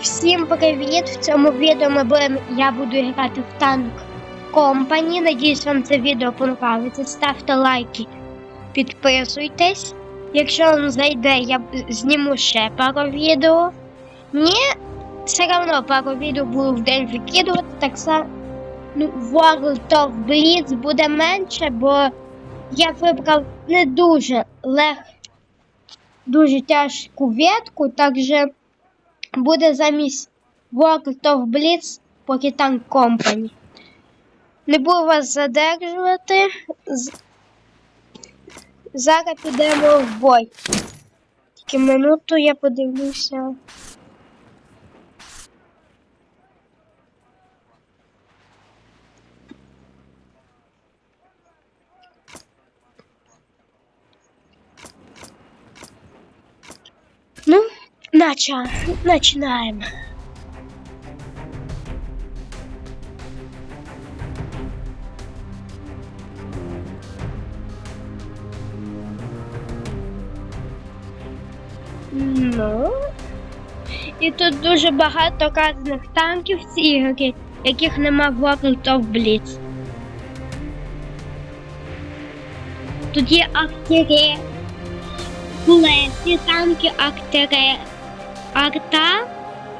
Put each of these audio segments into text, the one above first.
Всім привіт! В цьому відео ми будемо, я буду грати в танк Company. Надіюсь, вам це відео понравиться. Ставте лайки, підписуйтесь. Якщо вам зайде, я зніму ще пару відео. Ні, все одно пару відео буду в день викидувати. Так само ну, World of Blitz буде менше, бо я вибрав не дуже лег, дуже тяжку ветку, так же буде замість World of Blitz танк Company. Не буду вас задержувати. Зараз підемо в бой. Тільки минуту я подивлюся. Ну, нача, начинаем. Ну. І тут дуже багато різних танків в цій ігрі, яких нема в World of Blitz. Тут є актери, Лесі танки, актери, арта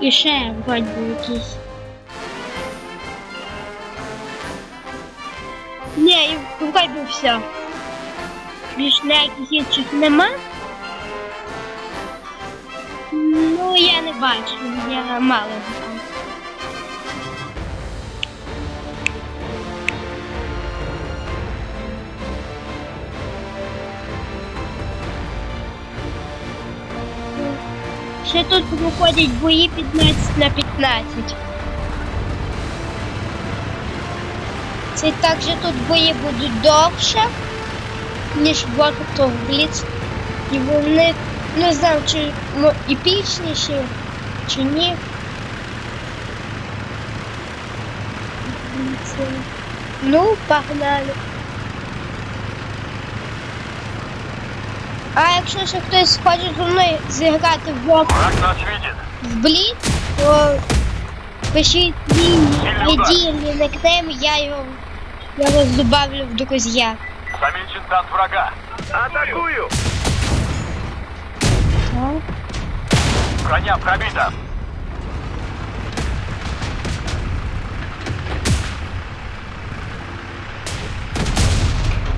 і ще вроді якісь. Ні, і був все. Більш ніяких інших нема. Ну, я не бачу, я мало Ще тут виходять бої 15 на 15. Це також тут бої будуть довше, ніж of Blitz. І вони не знаю, чи ну, епічніші, чи ні. Ну, погнали. А якщо ще хтось хоче зі мною зіграти в World Враг нас видит. в Бліц, то пишіть мій ID или никнейм, я його я вас добавлю в друзья. Замечен танк врага. Атакую! Так. Броня пробита.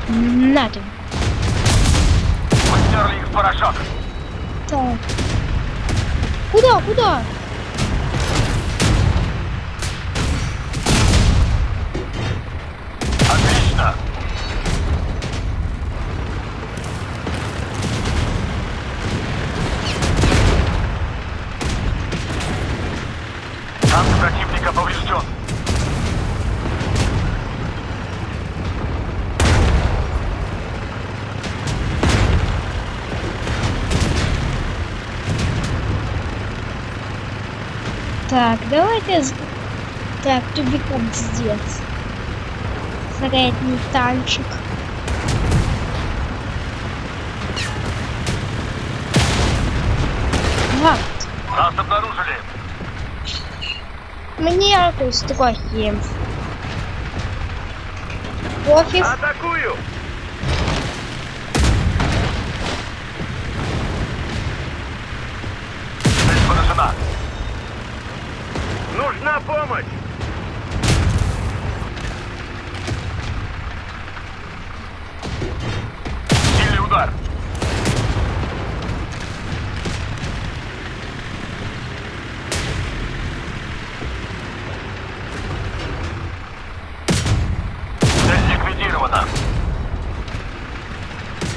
Надо. Мы Так. Куда, куда? Так, давайте... з- Так, тобі пиздец. Средний танчик. Гад. Нас обнаружили. Мені якось трохи. Офіс. Атакую! Цель поражена. Нужна помощь! Сильный удар.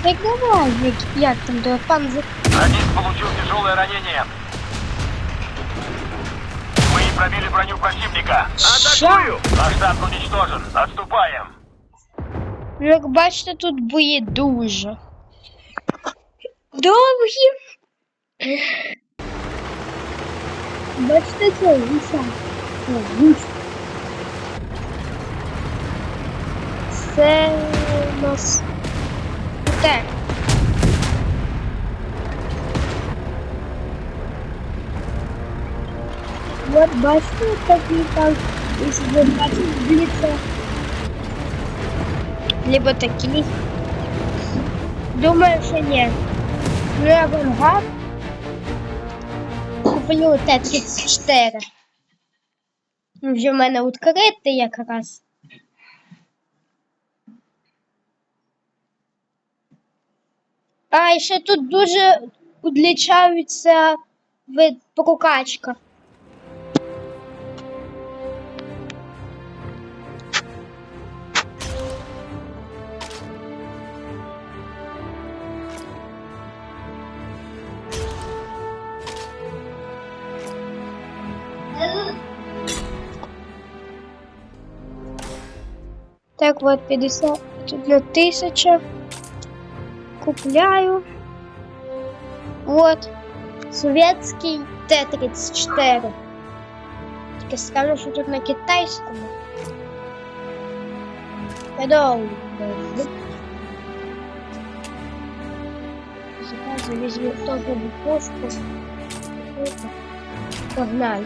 Так давай, як, як там до пан за... Радист получил тяжелое ранение. Пробили броню противника. Атакую! Наш танк уничтожен. Отступаем. Як бачите, тут бої дуже. Довгі. Бачите, це ліс. Це у нас. Так. От бачите, такий танк, якщо ви бачите, бліце. Либо такий. Думаю, що ні. Ну, я авангард. Куплю Т-34. Вже в мене відкритий якраз. А і ще тут дуже відлічаються від прокачка. Так, вот 51 тысяча. Купляю. Вот. Советский Т-34. Тільки скажу, що тут на китайському. Hello. Заказу візьму топову пушку. Погнали.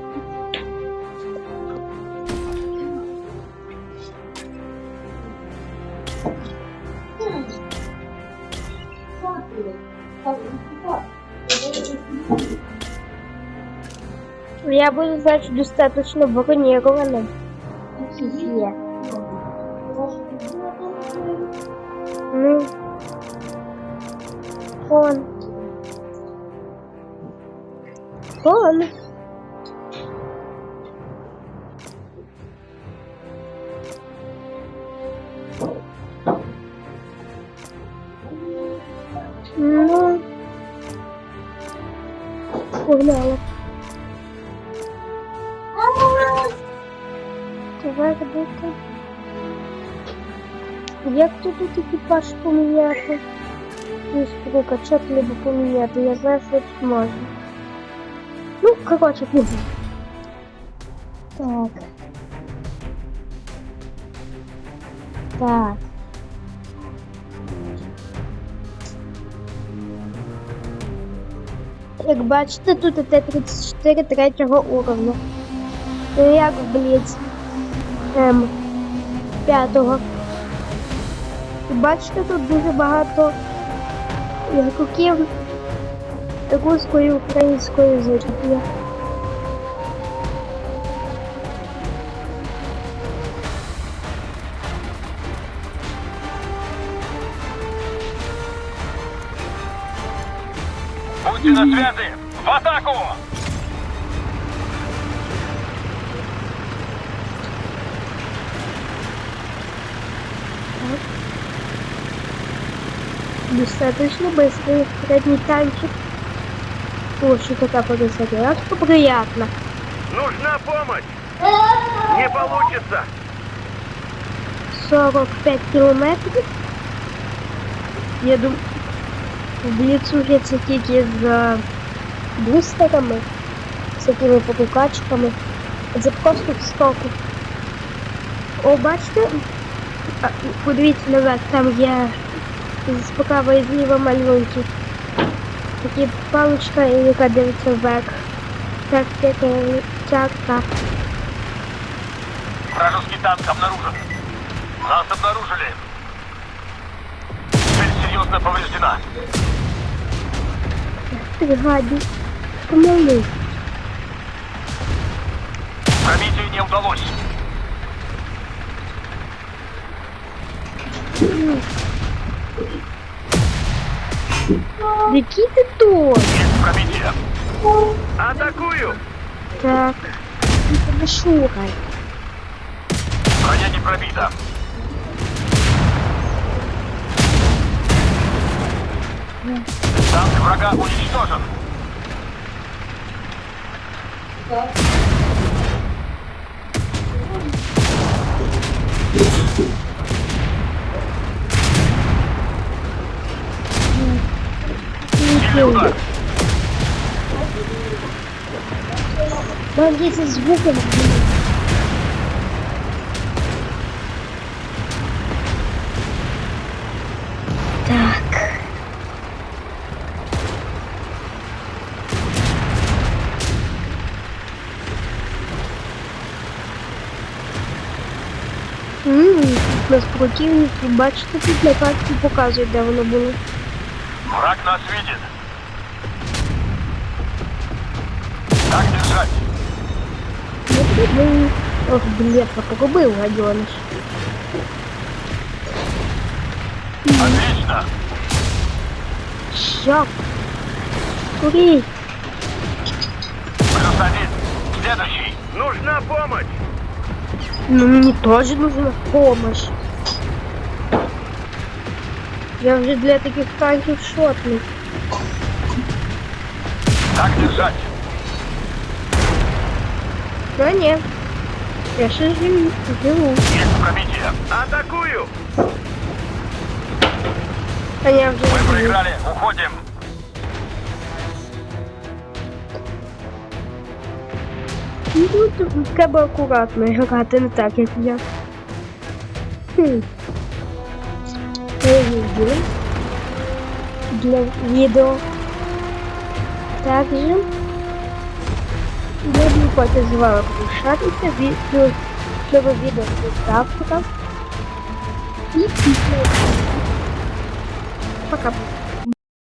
Я буду, значит, достаточно бронированным. Е. Ну. Он. Он. Погнали. Давай робити. Як тут тут екіпаж поміняти? Ну, прокачати, либо поміняти. Я знаю, що тут можна. Ну, коротше, піду. Так. Так. Як бачите, тут Т-34 третього уровня. Як в Бліц М п'ятого. І бачите, тут дуже багато ігроків руської і української язиків. Будьте на связи! В атаку! Достаточно быстрый средний танчик. Очень такая подозревашка приятно. Нужна помощь! Не получится! 45 кілометрів. Я думаю, в Бліцу вже це тільки з бустерами, з такими покупачками. Це просто стоку. О, бачите? Подивіться назад, там є справа і зліва малюнки. Такі паличка, яка дивиться вверх. Так, так, так, так. Вражеский танк обнаружен. Нас обнаружили. Серьезно повреждена. Ти гаді. Помилуй. Пробитие не удалось. Який ти тут? Есть пробитие. Атакую! Так. Не шукай. Броня не пробита. Танк врага уничтожен. Да. Сильный Бандиты звуком. Блин. Нас противники, бачите, тут на карті показують, де воно було. Враг нас видит. Так держать. Ну, блин. Ох, блин, попробил, гаденыш. Отлично. Все. Кури. Плюс один. Следующий. Нужна помощь! Ну, мне тоже нужна помощь. Я уже для таких танков шотный. Так держать. Да нет. Я же живу. живу. Есть пробитие. Атакую! А я уже Мы проиграли. Уходим. Ну, тут треба акуратно грати, не так, як я. Хм. Перевірю. Для відео. Также я б хоче з вами пишатися, відео, нове відео ставте там. І підписуйтесь. Пока.